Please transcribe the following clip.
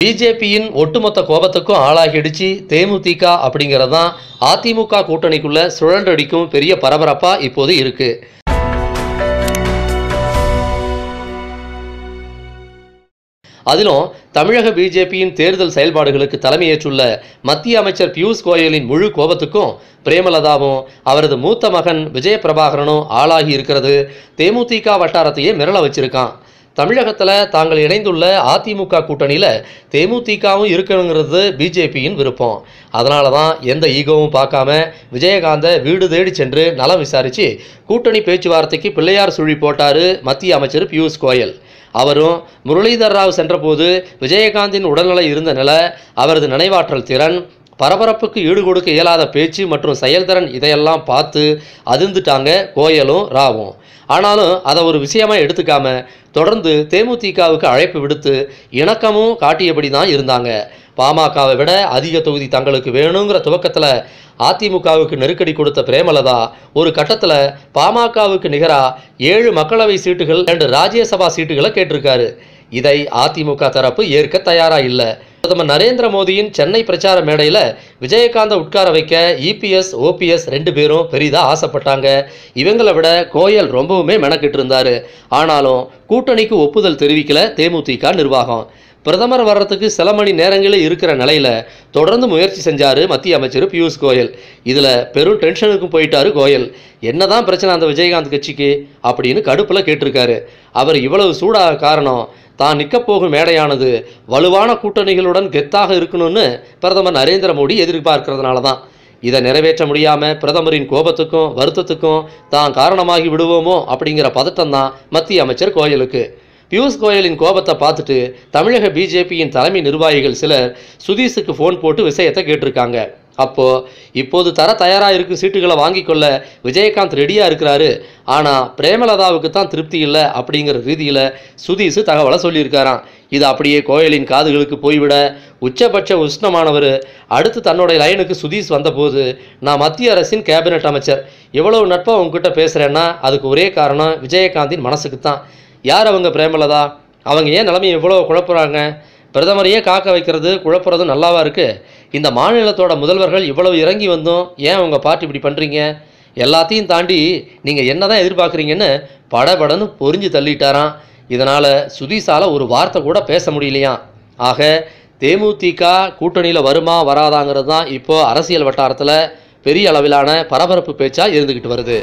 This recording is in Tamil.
பிஜேபியின் ஒட்டுமொத்த கோபத்துக்கும் ஆளாகிடுச்சு தேமுதிக அப்படிங்கிறது தான் அதிமுக கூட்டணிக்குள்ள சுழன்றடிக்கும் பெரிய பரபரப்பா இப்போது இருக்கு. அதிலும் தமிழக பிஜேபியின் தேர்தல் செயல்பாடுகளுக்கு தலைமையேற்றுள்ள மத்திய அமைச்சர் பியூஷ் கோயலின் முழு கோபத்துக்கும் பிரேமலதாவும் அவரது மூத்த மகன் விஜயபிரபாகரனும் ஆளாகி இருக்கிறது. தேமுதிக வட்டாரத்தையே மிரள வச்சிருக்கான். தமிழகத்தில் தாங்கள் இணைந்துள்ள அதிமுக கூட்டணியில் தேமுதிகவும் இருக்கணுங்கிறது பிஜேபியின் விருப்பம். அதனால தான் எந்த ஈகோவும் பார்க்காம விஜயகாந்தை வீடு தேடி சென்று நலம் விசாரித்து கூட்டணி பேச்சுவார்த்தைக்கு பிள்ளையார் சுழி போட்டார் மத்திய அமைச்சர் பியூஷ் கோயல். அவரும் முரளிதர் ராவ் சென்றபோது விஜயகாந்தின் உடல்நிலை இருந்த நிலை அவரது நினைவாற்றல் திறன் பரபரப்புக்கு ஈடுகொடுக்க இயலாத பேச்சு மற்றும் செயல்திறன் இதையெல்லாம் பார்த்து அதிர்ந்துட்டாங்க கோயலும் ராவும். ஆனாலும் அதை ஒரு விஷயமா எடுத்துக்காம தொடர்ந்து தேமுதிகவுக்கு அழைப்பு விடுத்து இணக்கமும் காட்டியபடி தான் இருந்தாங்க. பாமகவை விட அதிக தொகுதி தங்களுக்கு வேணுங்கிற துவக்கத்தில் அதிமுகவுக்கு நெருக்கடி கொடுத்த பிரேமலதா ஒரு கட்டத்தில் பாமகவுக்கு நிகராக ஏழு மக்களவை சீட்டுகள் ரெண்டு ராஜ்யசபா சீட்டுகளை கேட்டிருக்காரு. இதை அதிமுக தரப்பு ஏற்க தயாராக இல்லை. பிரதமர் நரேந்திர மோடியின் சென்னை பிரச்சார மேடையில் விஜயகாந்தை உட்கார வைக்க இபிஎஸ் ஓபிஎஸ் ரெண்டு பேரும் பெரிதா ஆசைப்பட்டாங்க. இவங்களை விட கோயல் ரொம்பவுமே மெனக்கிட்டு இருந்தாரு. ஆனாலும் கூட்டணிக்கு ஒப்புதல் தெரிவிக்கல தேமுதிக நிர்வாகம். பிரதமர் வர்றதுக்கு சில மணி நேரங்களே இருக்கிற நிலையில் தொடர்ந்து முயற்சி செஞ்சார் மத்திய அமைச்சர் பியூஷ் கோயல். இதில் பெரும் டென்ஷனுக்கும் போயிட்டாரு கோயல். என்னதான் பிரச்சனை அந்த விஜயகாந்த் கட்சிக்கு? அப்படின்னு கடுப்பில் கேட்டிருக்காரு. அவர் இவ்வளவு சூடாக காரணம் தான் நிற்கப் போகும் மேடையானது வலுவான கூட்டணிகளுடன் கெத்தாக இருக்கணும்னு பிரதமர் நரேந்திர மோடி எதிர்பார்க்கிறதுனால தான். இதை நிறைவேற்ற முடியாமல் பிரதமரின் கோபத்துக்கும் வருத்தத்துக்கும் தான் காரணமாகி விடுவோமோ அப்படிங்கிற பதட்டம் தான் மத்திய அமைச்சர் கோயலுக்கு. பியூஷ் கோயலின் கோபத்தை பார்த்துட்டு தமிழக பிஜேபியின் தலைமை நிர்வாகிகள் சிலர் சுதீஷுக்கு ஃபோன் போட்டு விஷயத்தை கேட்டிருக்காங்க. அப்போ இப்போது தர தயாராக இருக்கு சீட்டுகளை வாங்கிக்கொள்ள விஜயகாந்த் ரெடியாக இருக்கிறாரு. ஆனால் பிரேமலதாவுக்கு தான் திருப்தி இல்லை அப்படிங்கிற ரீதியில் சுதீஷு தகவலை சொல்லியிருக்காராம். இது அப்படியே கோயலின் காதுகளுக்கு போய்விட உச்சபட்ச உஷ்ணமானவர். அடுத்து தன்னுடைய லைனுக்கு சுதீஷ் வந்தபோது நான் மத்திய அரசின் கேபினட் அமைச்சர். எவ்வளவு நட்பாக உங்ககிட்ட பேசுகிறேன்னா அதுக்கு ஒரே காரணம் விஜயகாந்தின் மனசுக்கு தான். யார் அவங்க பிரேமலதா? அவங்க ஏன் நிலைமையை இவ்வளோ குழப்புறாங்க? பிரதமரையே காக்க வைக்கிறது குழப்புறது நல்லாவா இருக்குது இந்த மாநிலத்தோட முதல்வர்கள் இவ்வளவு இறங்கி வந்தும் ஏன் உங்கள் பார்ட்டி இப்படி பண்ணுறீங்க எல்லாத்தையும் தாண்டி நீங்கள் என்ன தான் எதிர்பார்க்குறீங்கன்னு படபடன்னு பொறிஞ்சு தள்ளிட்டாராம். இதனால் சுதீஷால ஒரு வார்த்தை கூட பேச முடியலையாம் ஆக தேமுதிக கூட்டணியில் வருமா வராதாங்கிறது தான் இப்போ அரசியல் வட்டாரத்தில் பெரிய அளவிலான பரபரப்பு பேச்சாக இருந்துக்கிட்டு வருது.